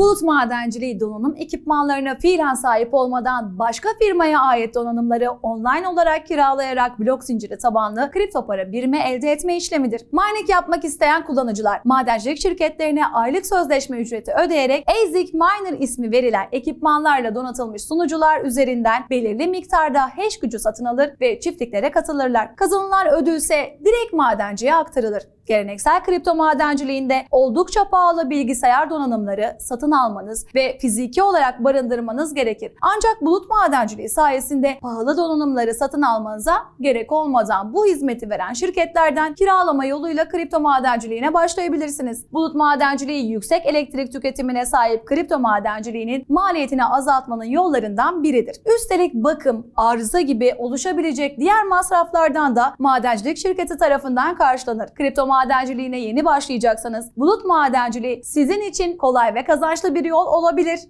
Bulut madenciliği donanım ekipmanlarına fiilen sahip olmadan başka firmaya ait donanımları online olarak kiralayarak blok zinciri tabanlı kripto para birimi elde etme işlemidir. Mining yapmak isteyen kullanıcılar madencilik şirketlerine aylık sözleşme ücreti ödeyerek ASIC Miner ismi verilen ekipmanlarla donatılmış sunucular üzerinden belirli miktarda hash gücü satın alır ve çiftliklere katılırlar. Kazanılan ödülse direkt madenciye aktarılır. Geleneksel kripto madenciliğinde oldukça pahalı bilgisayar donanımları satın almanız ve fiziki olarak barındırmanız gerekir. Ancak bulut madenciliği sayesinde pahalı donanımları satın almanıza gerek olmadan bu hizmeti veren şirketlerden kiralama yoluyla kripto madenciliğine başlayabilirsiniz. Bulut madenciliği yüksek elektrik tüketimine sahip kripto madenciliğinin maliyetini azaltmanın yollarından biridir. Üstelik bakım, arıza gibi oluşabilecek diğer masraflardan da madencilik şirketi tarafından karşılanır. Kripto madenciliğine yeni başlayacaksanız bulut madenciliği sizin için kolay ve kazançlı bir yol olabilir.